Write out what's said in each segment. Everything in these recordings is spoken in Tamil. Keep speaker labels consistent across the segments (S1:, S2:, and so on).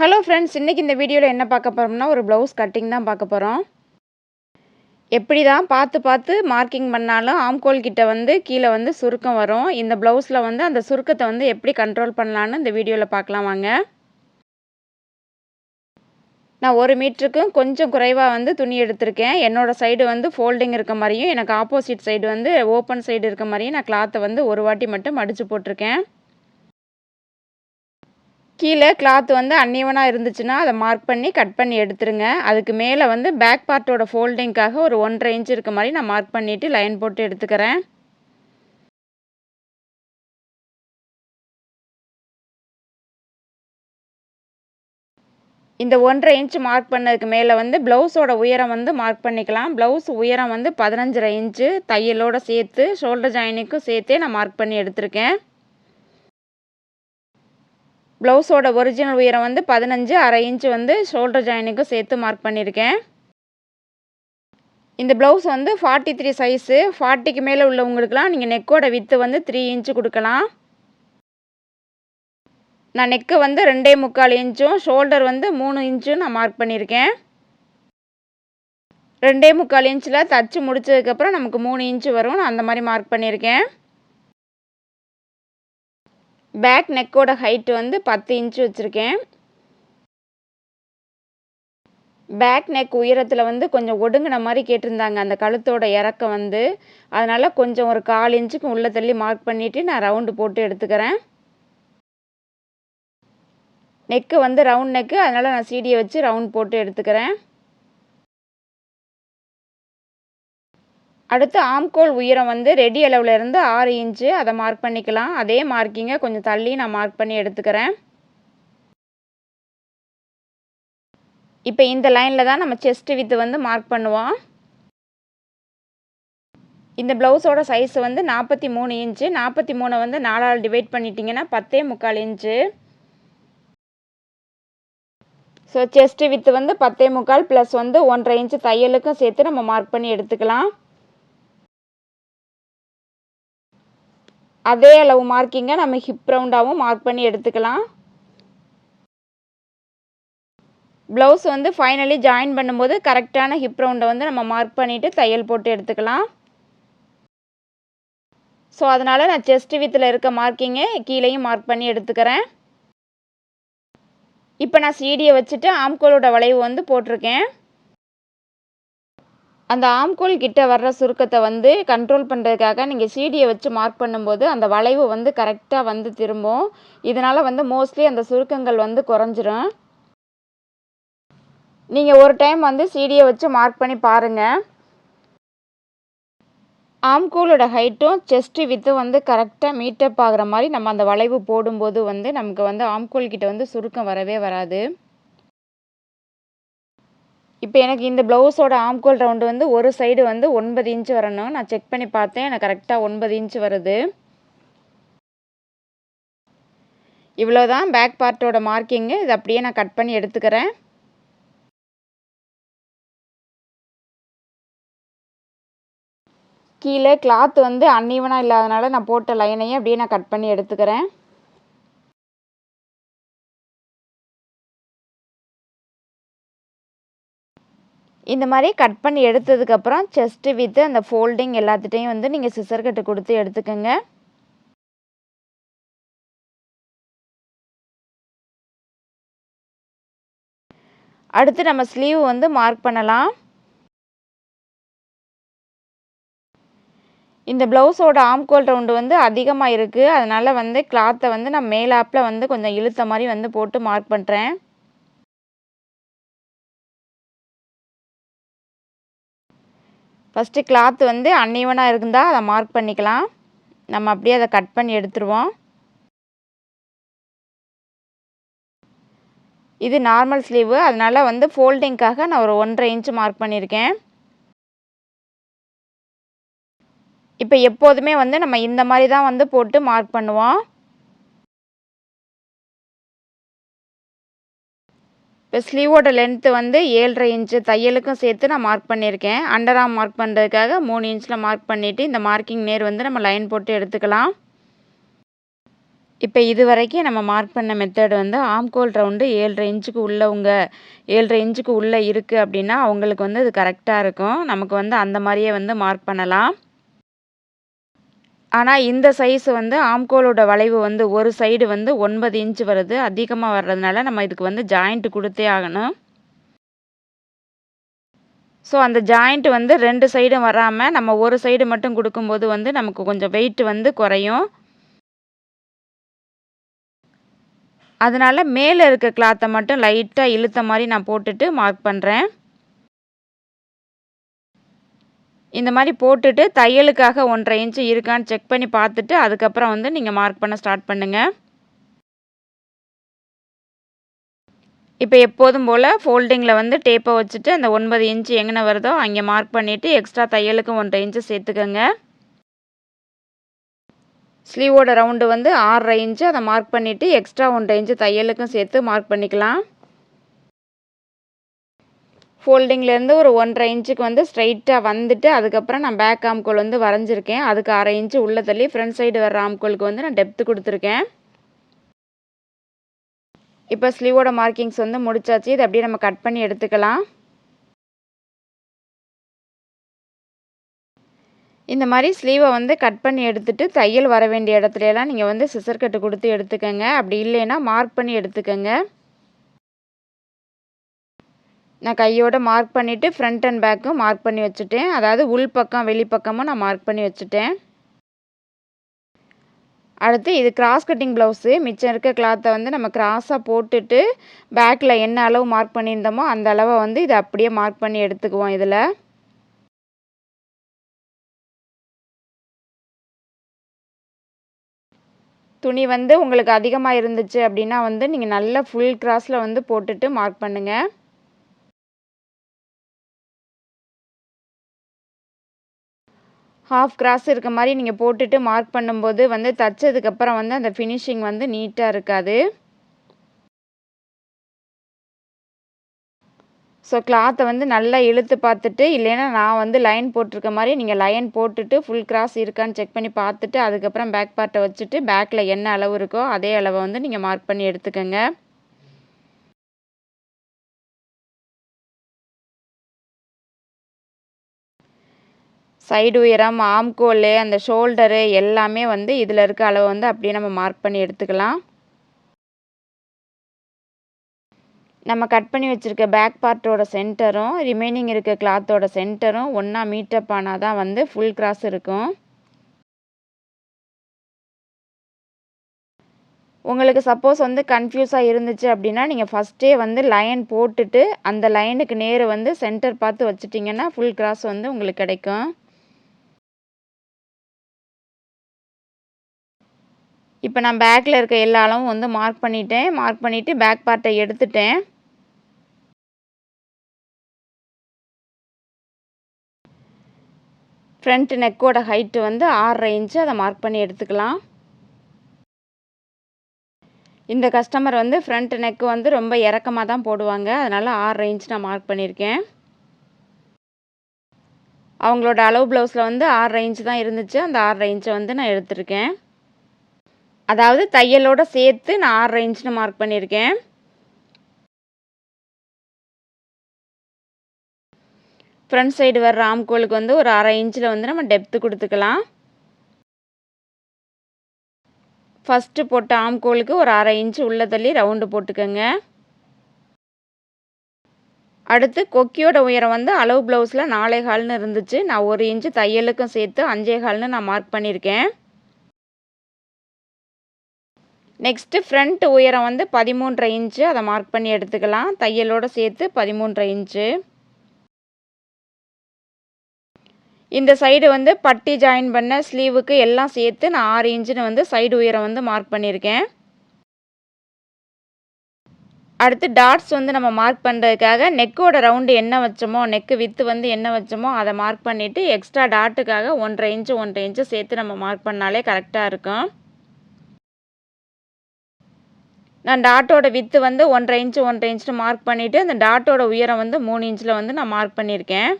S1: ஹலோ ஃப்ரெண்ட்ஸ் இன்றைக்கி இந்த வீடியோவில் என்ன பார்க்க போகிறோம்னா ஒரு ப்ளவுஸ் கட்டிங் தான் பார்க்க போகிறோம் எப்படி தான் பார்த்து பார்த்து மார்க்கிங் பண்ணாலும் ஆம்கோல் கிட்ட வந்து கீழே வந்து சுருக்கம் வரும். இந்த ப்ளவுஸில் வந்து அந்த சுருக்கத்தை வந்து எப்படி கண்ட்ரோல் பண்ணலான்னு இந்த வீடியோவில் பார்க்கலாம் வாங்க. நான் ஒரு மீட்டருக்கும் கொஞ்சம் குறைவாக வந்து துணி எடுத்திருக்கேன். என்னோடய சைடு வந்து ஃபோல்டிங் இருக்க மாதிரியும் எனக்கு ஆப்போசிட் சைடு வந்து ஓப்பன் சைடு இருக்க மாதிரியும் நான் கிளாத்தை வந்து ஒரு வாட்டி மட்டும் மடித்து போட்டிருக்கேன். கீழே கிளாத் வந்து அன்னியவனாக இருந்துச்சுன்னா அதை மார்க் பண்ணி கட் பண்ணி எடுத்துருங்க. அதுக்கு மேலே வந்து பேக் பார்ட்டோட ஃபோல்டிங்க்காக ஒரு ஒன்றரை இன்ச் இருக்க மாதிரி நான் மார்க் பண்ணிவிட்டு லைன் போட்டு எடுத்துக்கிறேன். இந்த ஒன்றரை இன்ச் மார்க் பண்ணதுக்கு மேலே வந்து ப்ளவுஸோட உயரம் வந்து மார்க் பண்ணிக்கலாம். ப்ளவுஸ் உயரம் வந்து பதினஞ்சரை இன்ச்சு தையலோடு சேர்த்து ஷோல்டர் ஜாயினிக்கும் சேர்த்தே நான் மார்க் பண்ணி எடுத்திருக்கேன். ப்ளவுஸோட ஒரிஜினல் உயரம் வந்து பதினஞ்சு அரை இன்ச்சு வந்து ஷோல்டர் ஜாயினுக்கும் சேர்த்து மார்க் பண்ணியிருக்கேன். இந்த ப்ளவுஸ் வந்து ஃபார்ட்டி த்ரீ சைஸு ஃபார்ட்டிக்கு மேலே உள்ளவங்களுக்குலாம் நீங்கள் நெக்கோட வித்து வந்து த்ரீ இன்ச்சு கொடுக்கலாம். நான் நெக்கு வந்து ரெண்டே முக்கால் இன்ச்சும் ஷோல்டர் வந்து மூணு இன்ச்சும் நான் மார்க் பண்ணியிருக்கேன். ரெண்டே முக்கால் இன்ச்சில் தச்சு முடிச்சதுக்கப்புறம் நமக்கு மூணு இன்ச்சு வரும். நான் அந்த மாதிரி மார்க் பண்ணியிருக்கேன். பேக் நெக்கோட ஹைட்டு வந்து பத்து இன்ச்சு வச்சுருக்கேன். பேக் நெக் உயரத்தில் வந்து கொஞ்சம் ஒடுங்கின மாதிரி கேட்டிருந்தாங்க. அந்த கழுத்தோட இறக்கம் வந்து. அதனால் கொஞ்சம் ஒரு கால் இன்ச்சுக்கு உள்ளே தள்ளி மார்க் பண்ணிவிட்டு நான் ரவுண்டு போட்டு எடுத்துக்கிறேன். நெக்கு வந்து ரவுண்ட் நெக்கு. அதனால் நான் சீடியை வச்சு ரவுண்ட் போட்டு எடுத்துக்கிறேன். அடுத்து ஆம்கோல் உயரம் வந்து ரெடி அளவில் இருந்து ஆறு இன்ச்சு அதை மார்க் பண்ணிக்கலாம். அதே மார்க்கிங்கை கொஞ்சம் தள்ளி நான் மார்க் பண்ணி எடுத்துக்கிறேன். இப்போ இந்த லைனில் தான் நம்ம செஸ்ட் வித்து வந்து மார்க் பண்ணுவோம். இந்த ப்ளவுஸோட சைஸ் வந்து நாற்பத்தி மூணு இன்ச்சு நாற்பத்தி மூணை வந்து நாலால் டிவைட் பண்ணிட்டீங்கன்னா பத்தே முக்கால் இன்ச்சு ஸோ செஸ்ட் வித்து வந்து பத்தே முக்கால் ப்ளஸ் வந்து ஒன்றரை இன்ச்சு தையலுக்கும் சேர்த்து நம்ம மார்க் பண்ணி எடுத்துக்கலாம். அதே அளவு மார்க்கிங்கை நம்ம ஹிப் ரவுண்டாகவும் மார்க் பண்ணி எடுத்துக்கலாம். ப்ளவுஸ் வந்து ஃபைனலி ஜாயின் பண்ணும்போது கரெக்டான ஹிப் ரவுண்டை வந்து நம்ம மார்க் பண்ணிவிட்டு தையல் போட்டு எடுத்துக்கலாம். ஸோ அதனால் நான் செஸ்ட் வித்தில் இருக்க மார்க்கிங்கை கீழேயும் மார்க் பண்ணி எடுத்துக்கிறேன். இப்போ நான் சீடியை வச்சுட்டு ஆம்கோலோட வளைவு வந்து போட்டிருக்கேன். அந்த ஆம்கோல் கிட்ட வர்ற சுருக்கத்தை வந்து கண்ட்ரோல் பண்ணுறதுக்காக நீங்கள் சீடியை வச்சு மார்க் பண்ணும்போது அந்த வளைவு வந்து கரெக்டாக வந்து திரும்பும். இதனால் வந்து மோஸ்ட்லி அந்த சுருக்கங்கள் வந்து குறைஞ்சிரும். நீங்கள் ஒரு டைம் வந்து சீடியை வச்சு மார்க் பண்ணி பாருங்கள் ஆம்கோலோட ஹைட்டும் செஸ்ட்டு வித்தும் வந்து கரெக்டாக மீட்டப் ஆகிற மாதிரி நம்ம அந்த வளைவு போடும்போது வந்து நமக்கு வந்து ஆம்கோல் கிட்ட வந்து சுருக்கம் வரவே வராது. இப்போ எனக்கு இந்த ப்ளவுஸோட ஆம்கோல் ரவுண்டு வந்து ஒரு சைடு வந்து ஒன்பது இன்ச்சு வரணும். நான் செக் பண்ணி பார்த்தேன். எனக்கு கரெக்டாக ஒன்பது இன்ச்சு வருது. இவ்வளோதான் பேக் பார்ட்டோட மார்க்கிங்கு இது அப்படியே நான் கட் பண்ணி எடுத்துக்கிறேன். கீழே கிளாத் வந்து அன்இவனாக இல்லாதனால நான் போட்ட லைனையும் அப்படியே நான் கட் பண்ணி எடுத்துக்கிறேன். இந்த மாதிரி கட் பண்ணி எடுத்ததுக்கப்புறம் செஸ்ட்டு வித்து அந்த ஃபோல்டிங் எல்லாத்துட்டையும் வந்து நீங்கள் சிசர் கட்டு கொடுத்து எடுத்துக்கோங்க. அடுத்து நம்ம ஸ்லீவ் வந்து மார்க் பண்ணலாம். இந்த ப்ளவுஸோட ஆம்கோல் ரவுண்டு வந்து அதிகமாக இருக்குது அதனால் வந்து கிளாத்தை வந்து நான் மேலாப்பில் வந்து கொஞ்சம் இழுத்த மாதிரி வந்து போட்டு மார்க் பண்ணுறேன் ஃபஸ்ட்டு கிளாத் வந்து அன்ஈவனாக இருந்தால் அதை மார்க் பண்ணிக்கலாம். நம்ம அப்படியே அதை கட் பண்ணி எடுத்துருவோம். இது நார்மல் ஸ்லீவு அதனால் வந்து ஃபோல்டிங்க்காக நான் ஒரு ஒன்றரை இன்ச்சு மார்க் பண்ணியிருக்கேன். இப்போ எப்போதுமே வந்து நம்ம இந்த மாதிரி தான் வந்து போட்டு மார்க் பண்ணுவோம். இப்போ ஸ்லீவோட லென்த்து வந்து ஏழரை இன்ச்சு தையலுக்கும் சேர்த்து நான் மார்க் பண்ணியிருக்கேன். அண்டர் ஆம் மார்க் பண்ணுறதுக்காக மூணு இன்ச்சில் மார்க் பண்ணிவிட்டு இந்த மார்க்கிங் நேர் வந்து நம்ம லைன் போட்டு எடுத்துக்கலாம். இப்போ இது வரைக்கும் நம்ம மார்க் பண்ண மெத்தட் வந்து ஆம்கோல் ரவுண்டு ஏழரை இன்ச்சுக்கு உள்ளவங்க ஏழரை இன்ச்சுக்கு உள்ளே இருக்குது அப்படின்னா அவங்களுக்கு வந்து அது கரெக்டாக இருக்கும். நமக்கு வந்து அந்த மாதிரியே வந்து மார்க் பண்ணலாம். ஆனால் இந்த சைஸ் வந்து ஆம்கோலோட வளைவு வந்து ஒரு சைடு வந்து ஒன்பது இன்ச் வருது. அதிகமாக வர்றதுனால நம்ம இதுக்கு வந்து ஜாயிண்ட் கொடுத்தே ஆகணும். ஸோ அந்த ஜாயிண்ட் வந்து ரெண்டு சைடும் வராமல் நம்ம ஒரு சைடு மட்டும் கொடுக்கும்போது வந்து நமக்கு கொஞ்சம் வெயிட் வந்து குறையும். அதனால் மேலே இருக்க கிளாத்தை மட்டும் லைட்டாக இழுத்த மாதிரி நான் போட்டுட்டு மார்க் பண்ணுறேன் இந்த மாதிரி போட்டுட்டு தையலுக்காக ஒன்றரை இன்ச்சு இருக்கான்னு செக் பண்ணி பார்த்துட்டு அதுக்கப்புறம் வந்து நீங்கள் மார்க் பண்ண ஸ்டார்ட் பண்ணுங்கள் இப்போ எப்போதும் போல் ஃபோல்டிங்கில் வந்து டேப்பை வச்சுட்டு அந்த ஒன்பது இன்ச்சு எங்கே வருதோ அங்கே மார்க் பண்ணிவிட்டு எக்ஸ்ட்ரா தையலுக்கும் ஒன்றரை இன்ச்சு சேர்த்துக்கோங்க. ஸ்லீவோட ரவுண்டு வந்து ஆறரை இன்ச்சு அதை மார்க் பண்ணிவிட்டு எக்ஸ்ட்ரா ஒன்றரை இன்ச்சு தையலுக்கும் சேர்த்து மார்க் பண்ணிக்கலாம். ஃபோல்டிங்லேருந்து ஒரு ஒன்றரை இன்ச்சுக்கு வந்து ஸ்ட்ரைட்டாக வந்துட்டு அதுக்கப்புறம் நான் பேக் ஆம்கோல் வந்து வரைஞ்சிருக்கேன். அதுக்கு அரை இன்ச்சு உள்ளே தள்ளி ஃப்ரண்ட் சைடு வர ஆம்கோலுக்கு வந்து நான் டெப்த்து கொடுத்துருக்கேன். இப்போ ஸ்லீவோட மார்க்கிங்ஸ் வந்து முடிச்சாச்சு. இதை அப்படியே நம்ம கட் பண்ணி எடுத்துக்கலாம். இந்த மாதிரி ஸ்லீவை வந்து கட் பண்ணி எடுத்துகிட்டு தையல் வர வேண்டிய இடத்துலலாம் நீங்கள் வந்து சிசர் கட்டு கொடுத்து எடுத்துக்கோங்க. அப்படி இல்லைன்னா மார்க் பண்ணி எடுத்துக்கோங்க. நான் கையோட மார்க் பண்ணிவிட்டு ஃப்ரண்ட் அண்ட் பேக்கும் மார்க் பண்ணி வச்சுட்டேன். அதாவது உள் பக்கம் வெளிப்பக்கமும் நான் மார்க் பண்ணி வச்சுட்டேன். அடுத்து இது கிராஸ் கட்டிங் ப்ளவுஸு மிச்சம் இருக்க கிளாத்தை வந்து நம்ம கிராஸாக போட்டுட்டு பேக்கில் என்ன அளவு மார்க் பண்ணியிருந்தோமோ அந்த அளவை வந்து இதை அப்படியே மார்க் பண்ணி எடுத்துக்குவோம் இதில். துணி வந்து உங்களுக்கு அதிகமாக இருந்துச்சு அப்படின்னா வந்து நீங்கள் நல்ல ஃபுல் கிராஸில் வந்து போட்டுட்டு மார்க் பண்ணுங்கள் ஹாஃப் கிராஸ் இருக்க மாதிரி நீங்கள் போட்டுட்டு மார்க் பண்ணும்போது வந்து தைச்சதுக்கப்புறம் வந்து அந்த ஃபினிஷிங் வந்து நீட்டாக இருக்காது. ஸோ கிளாத்தை வந்து நல்லா இழுத்து பார்த்துட்டு இல்லைன்னா நான் வந்து லைன் போட்டிருக்க மாதிரி நீங்கள் லைன் போட்டுட்டு ஃபுல் கிராஸ் இருக்கான்னு செக் பண்ணி பார்த்துட்டு அதுக்கப்புறம் பேக் பார்ட்டை வச்சுட்டு பேக்கில் என்ன அளவு இருக்கோ அதே அளவை வந்து நீங்கள் மார்க் பண்ணி எடுத்துக்கோங்க. சைடு உயரம் ஆம்கோல் அந்த ஷோல்டரு எல்லாமே வந்து இதில் இருக்க அளவு வந்து அப்படியே நம்ம மார்க் பண்ணி எடுத்துக்கலாம். நம்ம கட் பண்ணி வச்சுருக்க பேக் பார்ட்டோட சென்டரும் ரிமைனிங் இருக்க கிளாத்தோட சென்டரும் ஒன்றா மீட்டப் ஆனால் தான் வந்து ஃபுல் கிராஸ் இருக்கும். உங்களுக்கு சப்போஸ் வந்து கன்ஃபியூஸாக இருந்துச்சு அப்படின்னா நீங்கள் ஃபஸ்ட்டே வந்து லைன் போட்டுட்டு அந்த லைனுக்கு நேர் வந்து சென்டர் பார்த்து வச்சுட்டிங்கன்னா ஃபுல் கிராஸ் வந்து உங்களுக்கு கிடைக்கும். இப்போ நான் பேக்கில் இருக்க எல்லா அளவும் வந்து மார்க் பண்ணிட்டேன். மார்க் பண்ணிவிட்டு பேக் பார்ட்டை எடுத்துட்டேன். ஃப்ரண்ட் நெக்கோட ஹைட்டு வந்து ஆறரை இன்ச்சு அதை மார்க் பண்ணி எடுத்துக்கலாம். இந்த கஸ்டமர் வந்து ஃப்ரண்ட் நெக்கு வந்து ரொம்ப இறக்கமாக தான் போடுவாங்க. அதனால் ஆறரை இன்ச் நான் மார்க் பண்ணியிருக்கேன். அவங்களோட அளவு ப்ளவுஸில் வந்து ஆறரை இன்ச்சு தான் இருந்துச்சு. அந்த ஆறரை இன்ச்சை வந்து நான் எடுத்திருக்கேன். அதாவது தையலோடு சேர்த்து நான் ஆறரை இன்ச்சுன்னு மார்க் பண்ணியிருக்கேன். ஃப்ரண்ட் சைடு வர்ற ஆம்கோலுக்கு வந்து ஒரு அரை இன்ச்சில் வந்து நம்ம டெப்த்து கொடுத்துக்கலாம். ஃபஸ்ட்டு போட்ட ஆம்கோலுக்கு ஒரு அரை இன்ச்சு உள்ள தள்ளி ரவுண்டு போட்டுக்கோங்க. அடுத்து கொக்கியோட உயரம் வந்து அளவு ப்ளவுஸில் நாலே கால்னு இருந்துச்சு. நான் ஒரு இன்ச்சு தையலுக்கும் சேர்த்து அஞ்சே கால்னு நான் மார்க் பண்ணியிருக்கேன். நெக்ஸ்ட்டு ஃப்ரண்ட் உயரம் வந்து பதிமூன்றரை இன்ச்சு. அதை மார்க் பண்ணி எடுத்துக்கலாம். தையலோடு சேர்த்து பதிமூன்றரை இன்ச்சு. இந்த சைடு வந்து பட்டி ஜாயின் பண்ண ஸ்லீவுக்கு எல்லாம் சேர்த்து நான் ஆறு இன்ச்சுன்னு வந்து சைடு உயரம் வந்து மார்க் பண்ணியிருக்கேன். அடுத்து டாட்ஸ் வந்து நம்ம மார்க் பண்ணுறதுக்காக நெக்கோட ரவுண்டு என்ன வச்சோமோ நெக்கு வித்து வந்து என்ன வச்சோமோ அதை மார்க் பண்ணிவிட்டு எக்ஸ்ட்ரா டாட்டுக்காக ஒன்றரை இன்ச்சு ஒன்றரை இன்ச்சு சேர்த்து நம்ம மார்க் பண்ணாலே கரெக்டாக இருக்கும். நான் டாட்டோட வித்து வந்து ஒன்றரை இன்ச்சு ஒன்றரை இன்ச்சு மார்க் பண்ணிவிட்டு அந்த டாட்டோட உயரம் வந்து மூணு இன்ச்சில் வந்து நான் மார்க் பண்ணியிருக்கேன்.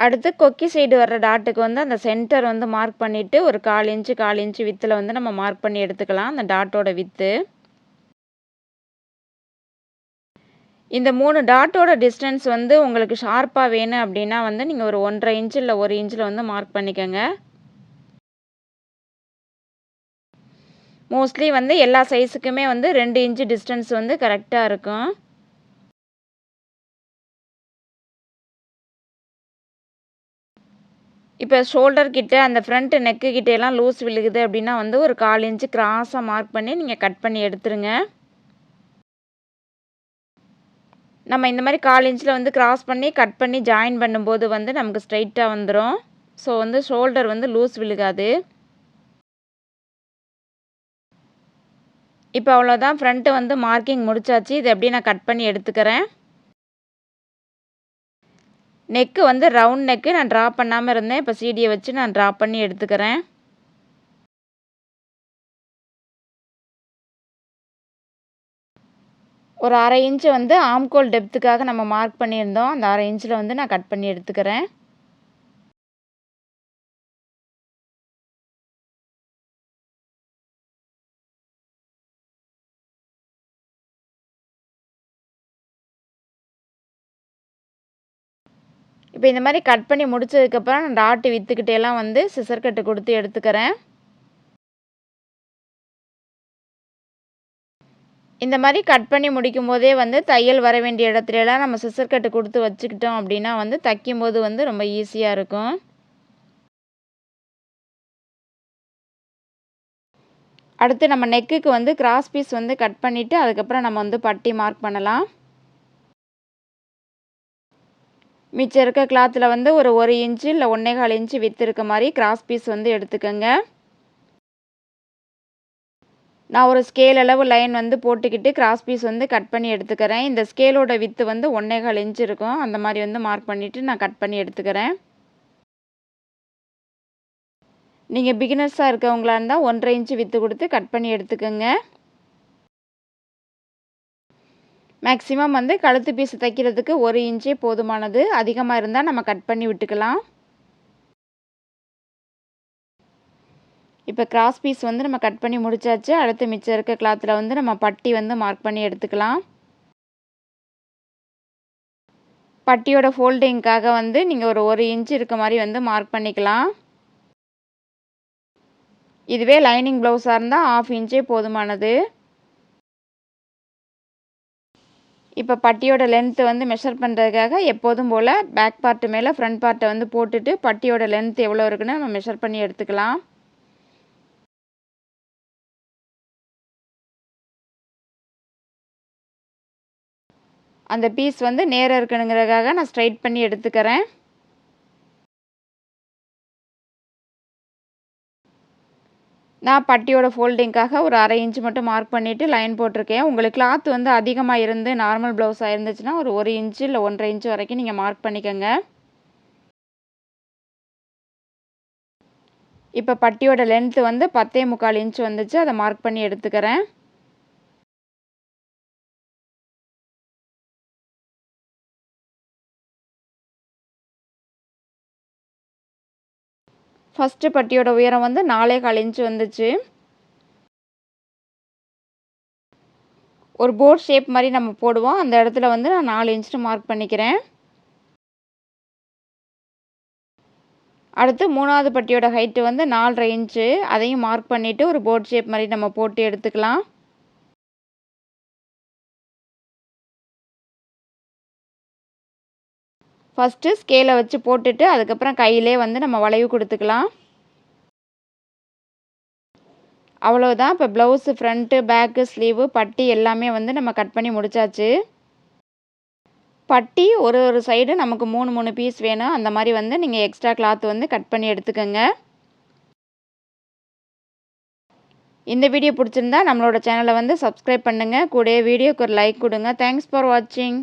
S1: அடுத்து கொக்கி சைடு வர்ற டாட்டுக்கு வந்து அந்த சென்டர் வந்து மார்க் பண்ணிவிட்டு ஒரு கால் இன்ச்சு கால் இன்ச்சு வித்தில் வந்து நம்ம மார்க் பண்ணி எடுத்துக்கலாம் அந்த டாட்டோட வித்து இந்த மூணு டாட்டோட டிஸ்டன்ஸ் வந்து உங்களுக்கு ஷார்ப்பாக வேணும் அப்படின்னா வந்து நீங்கள் ஒரு ஒன்றரை இன்ச்சு இல்லை ஒரு இன்ச்சில் வந்து மார்க் பண்ணிக்கோங்க. மோஸ்ட்லி வந்து எல்லா சைஸுக்குமே வந்து ரெண்டு இன்ச்சு டிஸ்டன்ஸ் வந்து கரெக்டாக இருக்கும். இப்போ ஷோல்டர் கிட்ட அந்த ஃப்ரண்ட் நெக்கு கிட்டேலாம் லூஸ் விழுகுது அப்படின்னா வந்து ஒரு கால் இன்ச்சு கிராஸாக மார்க் பண்ணி நீங்கள் கட் பண்ணி எடுத்துருங்க. நம்ம இந்த மாதிரி கால் இன்ச்சில் வந்து கிராஸ் பண்ணி கட் பண்ணி ஜாயின் பண்ணும்போது வந்து நமக்கு ஸ்ட்ரைட்டாக வந்துடும் ஸோ வந்து ஷோல்டர் வந்து லூஸ் விழுகாது. இப்போ அவ்வளோதான். ஃப்ரண்ட்டு வந்து மார்க்கிங் முடிச்சாச்சு. இது எப்படி நான் கட் பண்ணி எடுத்துக்கிறேன். நெக்கு வந்து ரவுண்ட் நெக்கு நான் ட்ரா பண்ணாமல் இருந்தேன். இப்போ சீடியை வச்சு நான் ட்ரா பண்ணி எடுத்துக்கிறேன். ஒரு அரை இன்ச்சு வந்து ஆம்கோல் டெப்த்துக்காக நம்ம மார்க் பண்ணியிருந்தோம். அந்த அரை இன்ச்சில் வந்து நான் கட் பண்ணி எடுத்துக்கிறேன். இப்போ இந்த மாதிரி கட் பண்ணி முடிச்சதுக்கப்புறம் நான் டாட்டு விற்றுக்கிட்டேலாம் வந்து சிசர் கட்டு கொடுத்து எடுத்துக்கிறேன். இந்த மாதிரி கட் பண்ணி முடிக்கும் போதே வந்து தையல் வர வேண்டிய இடத்துலலாம் நம்ம சிசர் கட்டு கொடுத்து வச்சுக்கிட்டோம் அப்படின்னா வந்து தைக்கும்போது வந்து ரொம்ப ஈஸியாக இருக்கும். அடுத்து நம்ம நெக்குக்கு வந்து கிராஸ் பீஸ் வந்து கட் பண்ணிவிட்டு அதுக்கப்புறம் நம்ம வந்து பட்டி மார்க் பண்ணலாம். மிச்சம் இருக்க கிளாத்தில் வந்து ஒரு ஒரு இன்ச்சு இல்லை ஒன்றே கால் இன்ச்சு வித்து இருக்க மாதிரி கிராஸ் பீஸ் வந்து எடுத்துக்கோங்க. நான் ஒரு ஸ்கேல் அளவு லைன் வந்து போட்டுக்கிட்டு கிராஸ் பீஸ் வந்து கட் பண்ணி எடுத்துக்கிறேன். இந்த ஸ்கேலோட வித்து வந்து ஒன்றே கால் இன்ச்சு இருக்கும். அந்த மாதிரி வந்து மார்க் பண்ணிவிட்டு நான் கட் பண்ணி எடுத்துக்கிறேன். நீங்கள் பிகினர்ஸாக இருக்கவங்களா இருந்தால் ஒன்றரை இன்ச்சு வித்து கொடுத்து கட் பண்ணி எடுத்துக்கோங்க. மேக்ஸிமம் வந்து கழுத்து பீஸ் தைக்கிறதுக்கு ஒரு இன்ச்சே போதுமானது. அதிகமாக இருந்தால் நம்ம கட் பண்ணி விட்டுக்கலாம். இப்போ கிராஸ் பீஸ் வந்து நம்ம கட் பண்ணி முடிச்சாச்சு. அடுத்து மிச்சம் இருக்க கிளாத்தில் வந்து நம்ம பட்டி வந்து மார்க் பண்ணி எடுத்துக்கலாம். பட்டியோட ஃபோல்டிங்க்காக வந்து நீங்கள் ஒரு ஒரு இன்ச் இருக்க மாதிரி வந்து மார்க் பண்ணிக்கலாம். இதுவே லைனிங் ப்ளவுஸாக இருந்தால் ஆஃப் இன்ச்சே போதுமானது. இப்போ பட்டியோட லென்த்து வந்து மெஷர் பண்ணுறதுக்காக எப்போதும் போல் பேக் பார்ட்டு மேலே ஃப்ரண்ட் பார்ட்டை வந்து போட்டுட்டு பட்டியோட லென்த் எவ்வளோ இருக்குன்னு நம்ம மெஷர் பண்ணி எடுத்துக்கலாம். அந்த பீஸ் வந்து நேராக இருக்கணுங்கிறதுக்காக நான் ஸ்ட்ரைட் பண்ணி எடுத்துக்கிறேன். நான் பட்டியோட ஃபோல்டிங்க்காக ஒரு அரை இன்ச் மட்டும் மார்க் பண்ணிவிட்டு லைன் போட்டிருக்கேன். உங்களுக்கு கிளாத் வந்து அதிகமாக இருந்து நார்மல் ப்ளவுஸாக இருந்துச்சுன்னா ஒரு ஒரு இன்ச்சு இல்லை ஒன்றரை இன்ச்சு வரைக்கும் நீங்கள் மார்க் பண்ணிக்கோங்க. இப்போ பட்டியோட லென்த்து வந்து பத்தே முக்கால் இன்ச் வந்துச்சு. அதை மார்க் பண்ணி எடுத்துக்கிறேன். ஃபஸ்ட்டு பட்டியோட உயரம் வந்து நாலே கால் இன்ச்சு வந்துச்சு. ஒரு போர்ட் ஷேப் மாதிரி நம்ம போடுவோம். அந்த இடத்துல வந்து நான் நாலு இன்ச்சு மார்க் பண்ணிக்கிறேன். அடுத்து மூணாவது பட்டியோட ஹைட்டு வந்து நாலரை இன்ச்சு அதையும் மார்க் பண்ணிவிட்டு ஒரு போர்ட் ஷேப் மாதிரி நம்ம போட்டு எடுத்துக்கலாம். ஃபஸ்ட்டு ஸ்கேலை வச்சு போட்டுட்டு அதுக்கப்புறம் கையிலே வந்து நம்ம வளைவு கொடுத்துக்கலாம். அவ்வளோதான் இப்போ ப்ளவுஸு ஃப்ரண்ட்டு பேக்கு ஸ்லீவு பட்டி எல்லாமே வந்து நம்ம கட் பண்ணி முடிச்சாச்சு. பட்டி ஒரு ஒரு சைடு நமக்கு மூணு மூணு பீஸ் வேணும். அந்த மாதிரி வந்து நீங்கள் எக்ஸ்ட்ரா கிளாத் வந்து கட் பண்ணி எடுத்துக்கோங்க. இந்த வீடியோ பிடிச்சிருந்தா நம்மளோட சேனலை வந்து சப்ஸ்கிரைப் பண்ணுங்கள் கூட வீடியோக்கு ஒரு லைக் கொடுங்க. தேங்க்ஸ் ஃபார் வாட்சிங்